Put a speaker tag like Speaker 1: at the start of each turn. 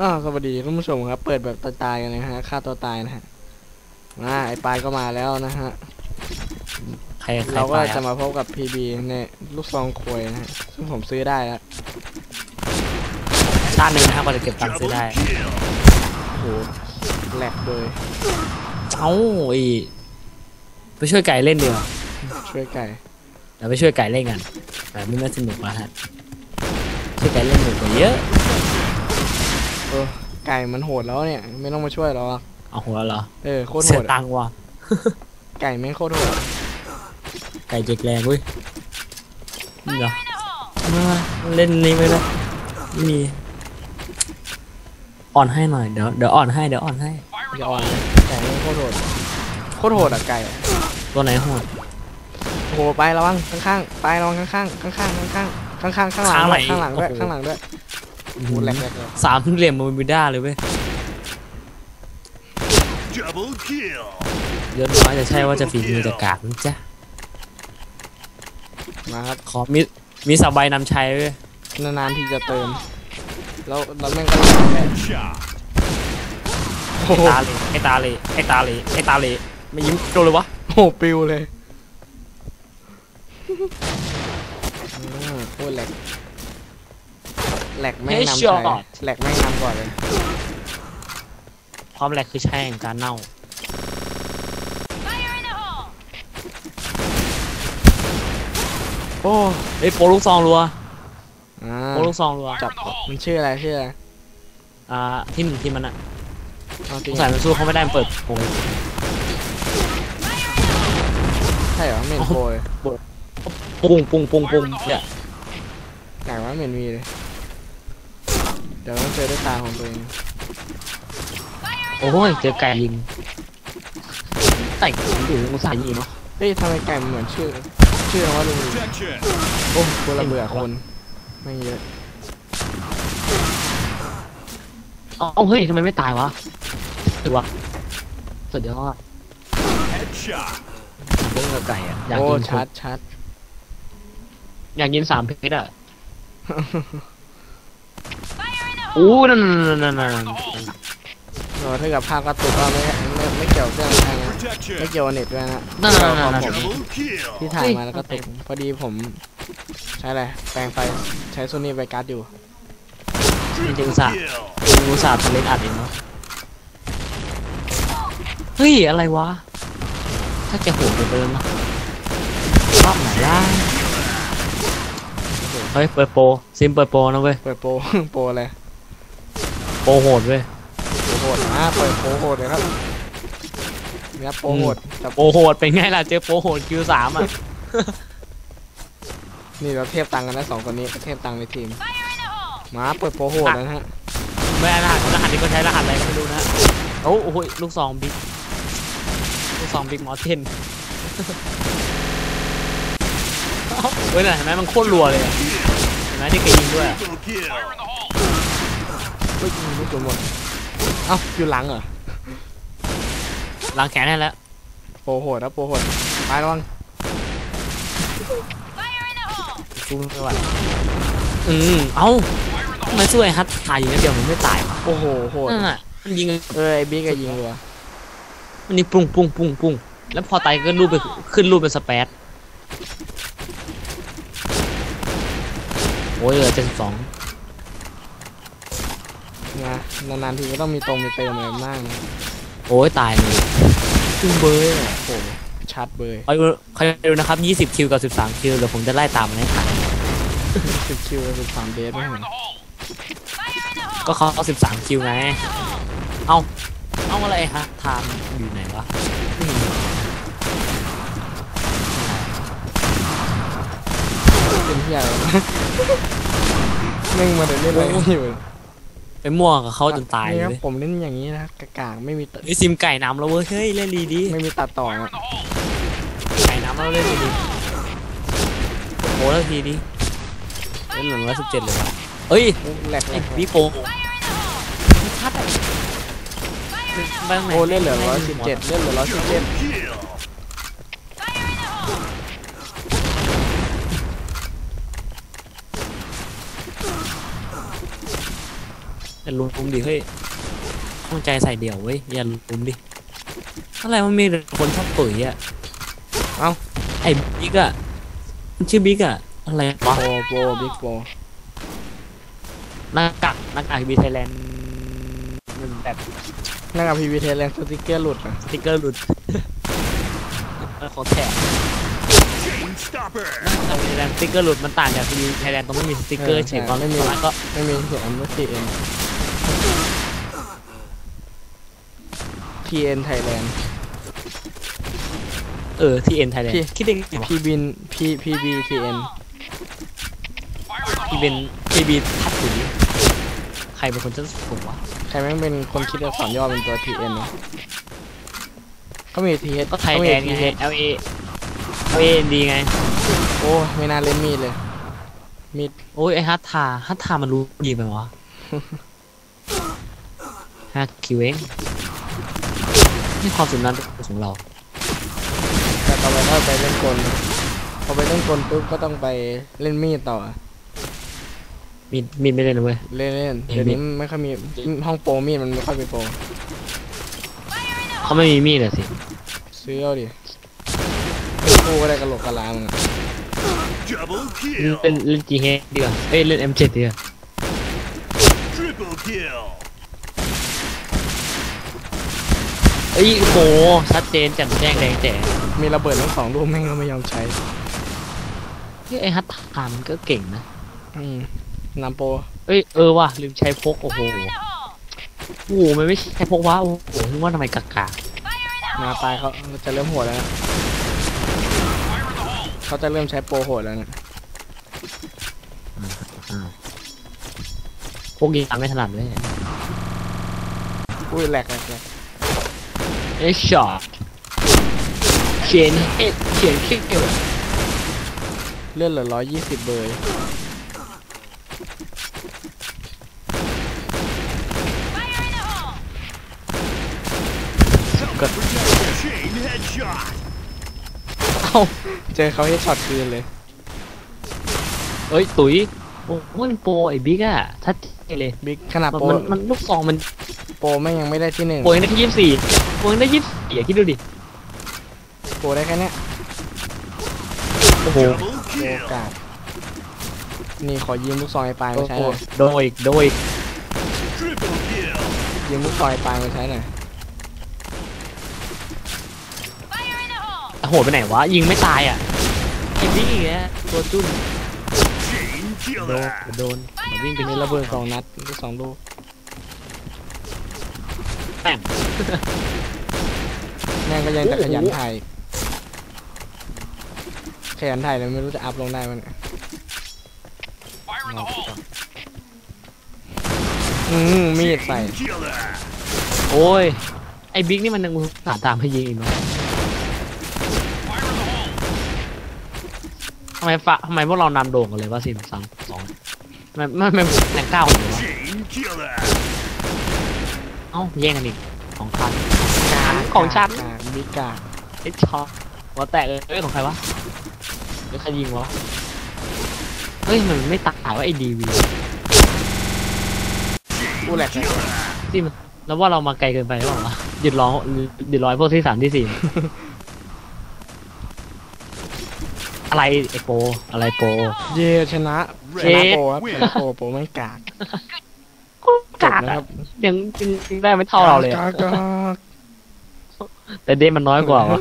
Speaker 1: อ้าวสวัสดีท่านผู้ชมครับ เปิดแบบตายๆกันนะฮะฆ่าตัวตายนะฮะมาไอปลายก็มาแล้วนะฮะ
Speaker 2: ใครใคร
Speaker 1: เราก็
Speaker 2: ไป
Speaker 1: จะ
Speaker 2: อะ
Speaker 1: มาพบกับ PB ในลูกซองควยนะฮะซึ่งผมซื้อได้แล้ว
Speaker 2: ชาติหนึ่งนะครับกว่าจะเก็บตังค์ซื้อได้
Speaker 1: โอ้โหแหลกเลย
Speaker 2: เอ้าไอ้ไปช่วยไก่เล่นดีกว่า
Speaker 1: ช่วยไก่
Speaker 2: เดี๋ยวไปช่วยไก่เล่นกันแต่ไม่น่าสนุกแล้วฮะช่วยไก่เล่นหนุกกว่าเยอะ
Speaker 1: เออไก่มันโหดแล้วเนี่ย ไม่ต้องมาช่วยหรอก
Speaker 2: เอาหัวเหรอ
Speaker 1: เออโคตรโห
Speaker 2: เสีย
Speaker 1: ด
Speaker 2: ตังค์ว่ะ
Speaker 1: ไก่แม่งโคตรโหด
Speaker 2: ไก่เจ็กแรงเว้ยนี่เหรอมาเล่นนี้ไม่ได้ไม่มีอ่อนให้หน่อยเดี๋ยวเดี๋ยวอ่อนให้เดี๋ยวอ่อนให้
Speaker 1: อย่าอ่อนเลยไก่แม่งโคตรโหดโคตรโหดอะไก่อะ
Speaker 2: ตัวไหนโหด
Speaker 1: โอ้โหไประวังข้างๆไประวังข้างๆข้างๆข้างๆข้างๆข้างๆข้างหลังด้วยข้างหลังด้วยข้างหลังด้วย โอ้โหแหลกแหลกเลย
Speaker 2: สามเหลี่ยมมือบิด้าเลยเว้ย
Speaker 3: Double kill.
Speaker 2: ยศน้อยจะใช่ว่าจะฝีมือจะกากนะจ๊ะ
Speaker 1: มาครับ
Speaker 2: ขอมีมีสบายนำชัยเว้ย
Speaker 1: นานๆทีจะเติม แล้วแล้วแม่งก็แหลกแหลก
Speaker 3: Shot.
Speaker 1: โอ้โห
Speaker 2: ตาเลยไอ้ตาเลยไอ้ตาเลยไอ้ตาเลยไม่ยิ้มโดนเลยวะ
Speaker 1: โอ้โหปิวเลยอืมโคตรแหลก แหลกแม่งนำชัยแหลกแม่งนำก่อนเลย
Speaker 2: ความแหลกคือใช่แห่งการเน่า
Speaker 1: โอ้
Speaker 2: เอ้ยโปรลูกซองรัว
Speaker 1: อ่า
Speaker 2: โปรลูกซองรัว
Speaker 1: จับมันชื่ออะไรชื่ออะไร
Speaker 2: อ่าที่หนึ่งที่มันอะ
Speaker 1: เอาจ
Speaker 2: ส
Speaker 1: ริง
Speaker 2: งสัยมันสู้เขาไม่ได้มันเปิดโอ้ย
Speaker 1: ใช่เหรอเหม็นโปรเลย
Speaker 2: ปุ้งปุ้งปุ้งปุ้งเนี่ย
Speaker 1: ไก่ว่าเหม็นมีเลย เดี๋ยวต้องเจอด้วยตาของตัวเอง
Speaker 2: โอ้ยเจอไก่ยิงไก่อยู่อุตส่าห์ยิงเนาะ
Speaker 1: เฮ้ยทำไมไก่มันเหมือนชื่อ ชื่อว่าลุง
Speaker 3: Protection.
Speaker 1: โอ้กูระเบื่อคนไม่งเยอะ
Speaker 2: เอาเฮ้ยทำไมไม่ตายวะถือว่าสุดยอด
Speaker 3: Headshot.
Speaker 2: เรื่องกับไก่อะอยาก
Speaker 1: โอ้
Speaker 2: กิน
Speaker 1: ชัดชัด
Speaker 2: อยากกินสามเพชรอะ อู้นั่นนั่นนั่นนั่นนั่น
Speaker 1: โอ้ถ้ากับภาพกระตุกก็ไม่ไม่ไม่เกี่ยวกับเรื่องอะไรนะไม่
Speaker 3: Protection.
Speaker 1: เกี่ยวกับเน็ตด้วยนะ
Speaker 2: นั่น
Speaker 1: เกี่ยว
Speaker 2: นั่น
Speaker 1: กับ
Speaker 2: นั่น
Speaker 1: ผม
Speaker 3: Double kill.
Speaker 1: ที่ถ่ายมาแล้วก็ตุกพอดีผมใช้อะไรแปลงไฟใช้โซนี่ไวการ์ดอยู่
Speaker 2: จริงๆสา
Speaker 3: Kill.
Speaker 2: อุตส่าห์ทำเล่นอัดเองเนาะเฮ้ย อะไรวะ ถ้าจะโหดไปเลยเนาะรอบไหนล่ะเฮ้ย เปิดโปรซิมเปิดโปรนะเว้ย
Speaker 1: เปิดโปรโปรอะไร
Speaker 2: โปรโหดเว้ย
Speaker 1: โปรโหดอ่าเปิดโปรโหดเลยครับเนี่ยโปรโหดแต่
Speaker 2: โปรโหดเป็นไงล่ะเจอโปรโหดคิวสามอะ
Speaker 1: นี่เราเทียบตังค์กันนะสองคนนี้เทียบตังค์ในทีมมาเปิดโปรโหดนะฮะ
Speaker 2: ไม่รหัสรหัสนี้ก็ใช้รหัสอะไรก็ไม่รู้นะโอ้โหลูกซองบิ๊กลูกซองบิ๊กมอเทนเฮ้ยน่ะเห็นไหมมันโคตรรัวเลยอะเห็นไหมที่แกยิงด้วย อะ
Speaker 3: Triple kill.
Speaker 1: เฮ้ยยิงลูกจนหมดเอ้าอยู่หลังเหรอ
Speaker 2: ล้างแขนให้แล้ว
Speaker 1: โปรโหดนะโปรโหดไประวัง
Speaker 2: สู้ไม่ไหวอืมเอ้าทำไมสู้ไอ้ฮัทถ่ายอยู่นิดเดียวมันไม่ตายวะ
Speaker 1: โอ้โหโหด
Speaker 2: นั่นน่ะมันยิง
Speaker 1: เออไอ้บิ๊กก็ยิงรัว
Speaker 2: มันนี่ปุ้งปุ้งปุ้งปุ้งแล้วพอตายก็รูปไปขึ้นรูปเป็นสเปซโอ้ยเหลือเจ็ดสิบสอง
Speaker 1: นะนานๆทีก็ต้องมีตรงมีเติมอะไรบ้างนะ
Speaker 2: โอ้ยตายเลย
Speaker 1: ซึ่งเบยอะโอ้โหชัดเบย
Speaker 2: คอยดูคอยดูนะครับยี่สิบคิวกับสิบสามคิวเดี๋ยวผมจะไล่ตามมันให้ทัน
Speaker 1: สิบคิวสิบสามเดทไม่เห็น
Speaker 2: ก็เขาเอาสิบสามคิวไง เอาเอาอะไรฮะไทม์อยู่ไหนวะ
Speaker 1: เป็นเที่ยอะไรวะแม่งมาเดินเล่นอะไรกันอยู่
Speaker 2: ไปมั่วกับเขาจนตาย
Speaker 1: นี่
Speaker 2: เล
Speaker 1: ครับ
Speaker 2: ย
Speaker 1: ผมเล่นอย่างนี้นะกากๆไม่มีตัด
Speaker 2: ไอซิมไก่น้ำแล้วเว้ยเฮ้ยเล่นดีดี
Speaker 1: ไม่มีตัดต่อนะ
Speaker 2: ไก่น้ำแล้วเล่นดีดีโอ้แล้วทีดีเล่นหนึ่งร้อยสิบเจ็ดเลยวะเอ้ย
Speaker 1: แหลกแหล
Speaker 2: ไอ้
Speaker 1: ก
Speaker 2: พี่โปไม่ชัดอะไปทางไหน
Speaker 1: โอ้เล่นเหลือร้อยสิบเจ็ดเล่นเหลือร้อยสิบเจ็ด
Speaker 2: ล่นลุมดิเฮ้ยตั้งใจใส่เดี่ยวเว้ยอย่าลุมดิอะไรมันมีคนชอบตุ๋ยอะ
Speaker 1: เอ้า
Speaker 2: ไอ้บิ๊กอะมันชื่อบิ๊กอะอะไรวะ
Speaker 1: โปโปบิ๊กโป
Speaker 2: หน้ากากหน้ากากบีไทยแลนด์มันแบบ
Speaker 1: นั่งกับพีวีเทแลนด์สติกเกอร์หลุดอะ
Speaker 2: สติ๊กเกอร์หลุดขอแถม
Speaker 3: Chain stopper.
Speaker 2: แต่ไทยแลนด์สติ๊กเกอร์หลุดมันต่างจากบีไทยแลนด์ตรงไม่มีสติ๊กเกอร์เฉยตอนไม่มีร้านก็
Speaker 1: ไม่มีเขียนว่า TN TN Thailand
Speaker 2: เออ ที่เอ็นไทยแลน
Speaker 1: พี่
Speaker 2: ด์คิดได้ไงวะ
Speaker 1: P bin P PB TN
Speaker 2: ที่เป็นที่บีทัดถุยใครเป็นคนจะถูกวะ
Speaker 1: ใครแม่งเป็นคนคิดอักษรย่อเป็นตัว TN วะก็มี TH
Speaker 2: ก็ไทย
Speaker 1: ก็
Speaker 2: แล
Speaker 1: มี
Speaker 2: นด์ไง
Speaker 1: TH
Speaker 2: L A L A N D ไง
Speaker 1: โอ้ไม่น่าเล่นมีดเลย มีด
Speaker 2: โอ้ยไอฮัตทาฮัตทามันรู้ดีไปวะ ฮักคิวเองนี่ความสุดนั้นของเรา
Speaker 1: แต่ต่อไปถ้าไปเล่นกลพอไปเล่นกลปุ๊บก็ต้องไปเล่นมีดต่อ
Speaker 2: มีดมีดไม่ได้นะเว้ย
Speaker 1: เล่นเล่น
Speaker 2: เอ้ย
Speaker 1: เดี๋ยวนี้ไม่ค่อยมีห้องโปรมีดมันไม่ค่อยไปโปร
Speaker 2: เขาไม่มีมีดเลยสิ
Speaker 1: ซื้อเอาดิกูก็ได้กระโหลกกะลามึงอะ
Speaker 3: Double
Speaker 2: เล่น
Speaker 3: kill.
Speaker 2: เล่นจีเฮดีกว่าเอ้ยเล่น M7 ดีกว่า
Speaker 3: Triple kill.
Speaker 2: เอ้ยโหชัดเจนแจ่มแจ้งแดงแจ๋
Speaker 1: มีระเบิดทั้งสองลูกแม่งก็ไม่ยอมใช้
Speaker 2: เฮ้ยไอฮัตทามันก็เก่งนะ
Speaker 1: อืมนำโปร
Speaker 2: เอ้ยเออว่ะลืมใช้พกโอ้โหโอ้โหมันไม่ใช่พกวะโอ้โหนึกว่าทำไมกากา
Speaker 1: มาปลายเขาจะเริ่มโหดแล้วนะเขาจะเริ่มใช้โปรโหดแล้วนะ
Speaker 2: อ่าพกยิงตามไม่ถนัดเลย
Speaker 1: อุ้ยแหลกแหลก แหลก
Speaker 2: เอ้ยช็อตเขียนเอ็ดเขียนคิกเอว
Speaker 1: เลื่อนเหลือร้อยยี่สิบเบอร์
Speaker 3: Chain headshot.
Speaker 1: เอ้าเจอเขาให้ช็อตคืนเลย
Speaker 2: เอ้ย ตุ๋ยโอ้โหมันโปรไอ้บิ๊กอะชัดเจนเลย
Speaker 1: บิ๊กขนาด
Speaker 2: มัน
Speaker 1: โปร
Speaker 2: มันมันลูกซองมัน
Speaker 1: โปรแม่งยังไม่ได้ที่หนึ่ง
Speaker 2: โปรยังได้ที่ยี่สิบสี่ โปรยังได้ยี่สิบสี่อะคิดดูดิ
Speaker 1: โปรได้แค่เนี้ย
Speaker 2: โอ้โห
Speaker 1: โปร
Speaker 3: kill.
Speaker 1: กาดนี่ขอยืมลูกซองไอ้ปลายมาใช้
Speaker 2: ห
Speaker 1: น่อย
Speaker 2: โดนอีกโดนอีก
Speaker 1: ยืมลูกซองไอ้ปลายมาใช้หน่อย
Speaker 2: โอ้โหไปไหนวะยิงไม่ตายอะไอ้บิ๊กอีกแล้วตัวจุ้นโดนโดนวิ่งไป
Speaker 1: มี
Speaker 2: นี่
Speaker 1: ระเบิด
Speaker 2: ด
Speaker 1: สองนัดลูกสองลูก
Speaker 2: แป้ง
Speaker 1: แม่งก็ยังจะขยันถ่ายขยันถ่ายเลยไม่รู้จะอัพลงได้มันยอืมมีดใส่
Speaker 2: โอ้ย ไอ้บิ๊กนี่มันยังหาตามให้ยิงอีกเนาะทำไมฟะทำไมพวกเรานำโด่งกันเลยวะสิบสามสองมันมันมันแรงเก้าเลยวะ เอ้าแย่งกันอีกของคันของฉัน
Speaker 1: กากบิ๊กกาก
Speaker 2: ไอ้ช็อตหัวแตกเลยเอ้ยของใครวะหรือใครยิงวะเฮ้ยมันไม่ตายว่าไอ้ดีวี
Speaker 1: กูแหลกเลย
Speaker 2: ที่มันแล้วว่าเรามาไกลเกินไปหรือเปล่าวะหยุดร้องหยุดร้อยพวกที่สามที่สี่อะไรไอโปอะไรโป
Speaker 1: เย่ชนะช
Speaker 2: เย้
Speaker 1: นะโปรครับชนะโปรโปรไม่กาก
Speaker 2: กาก
Speaker 1: นะ
Speaker 2: อะ
Speaker 1: ครับ
Speaker 2: ยังยังยังได้ไม่เท่าเราเลยอะ
Speaker 1: กากกาก
Speaker 2: แต่เดมมันน้อยกว่าวะ